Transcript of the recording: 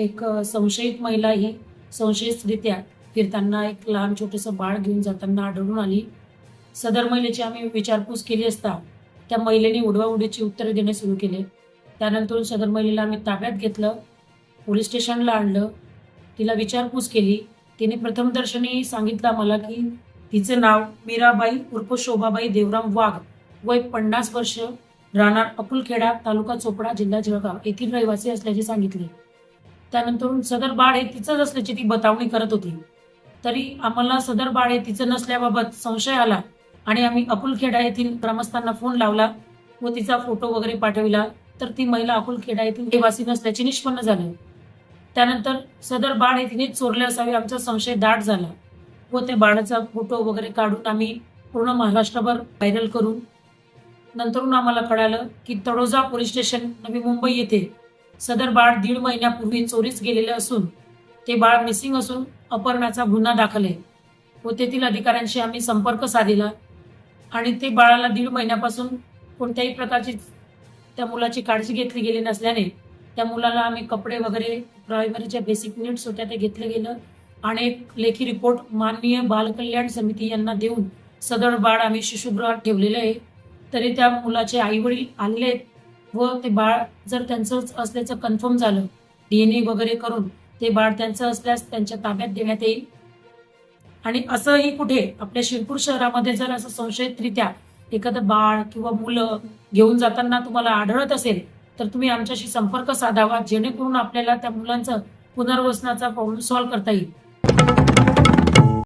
एक संशयित महिला ही संशयितरित्या फिरताना एक लहान छोटंसं बाळ घेऊन जाताना आढळून आली. सदर महिलेची आम्ही विचारपूस केली असता त्या महिलेने उडवाउडीची उत्तरे देणे सुरू केले. त्यानंतर सदर महिलेला आम्ही ताब्यात घेतलं पोलीस स्टेशनला आणलं. तिला विचारपूस केली. तिने प्रथमदर्शनी सांगितलं मला की तिचं नाव मीराबाई उर्फ शोभाबाई देवराम वाघ वय पन्नास वर्ष राहणार अकुलखेडा तालुका चोपडा जिल्हा जळगाव येथील रहिवासी असल्याचे सांगितले. त्यानंतर सदर बाळ हे तिचंच असल्याची ती बतावणी करत होती. तरी आम्हाला सदर बाळ हे तिचं नसल्याबाबत संशय आला आणि आम्ही अकुलखेडा येथील ग्रामस्थांना फोन लावला व तिचा फोटो वगैरे पाठविला. तर ती महिला अकुलखेडा येथील निवासी नसल्याचे निष्पन्न झाले. त्यानंतर सदर बाळ हे तिने चोरले असावे आमचा संशय दाट झाला व त्या बाळाचा फोटो वगैरे काढून आम्ही पूर्ण महाराष्ट्रभर व्हायरल करून नंतरून आम्हाला कळालं की तळोजा पोलीस स्टेशन नवी मुंबई येथे सदर बाळ दीड महिन्यापूर्वी चोरीस गेलेले असून ते बाळ मिसिंग असून अपहरणाचा गुन्हा दाखल आहे. व तेथील अधिकाऱ्यांशी आम्ही संपर्क साधला आणि ते बाळाला दीड महिन्यापासून कोणत्याही प्रकारची त्या मुलाची काळजी घेतली गेली नसल्याने त्या मुलाला आम्ही कपडे वगैरे प्रायमरीच्या बेसिक नीड्स होत्या ते घेतलं गेलं आणि एक लेखी रिपोर्ट माननीय बालकल्याण समिती यांना देऊन सदर बाळ आम्ही शिशुगृहात ठेवलेलं आहे. तरी त्या मुलाचे आईवडील आलेले आहेत. व ते बाळ जर त्यांचंच असल्याचं कन्फर्म झालं डी एन ए वगैरे करून ते बाळ त्यांचं असल्यास त्यांच्या ताब्यात देण्यात येईल. आणि असंही कुठे आपल्या शिरपूर शहरामध्ये जर असं संशयितरित्या एखादं बाळ किंवा मुलं घेऊन जाताना तुम्हाला आढळत असेल तर तुम्ही आमच्याशी संपर्क साधावा जेणेकरून आपल्याला त्या मुलांचं पुनर्वसनाचा प्रॉब्लेम सॉल्व्ह करता येईल.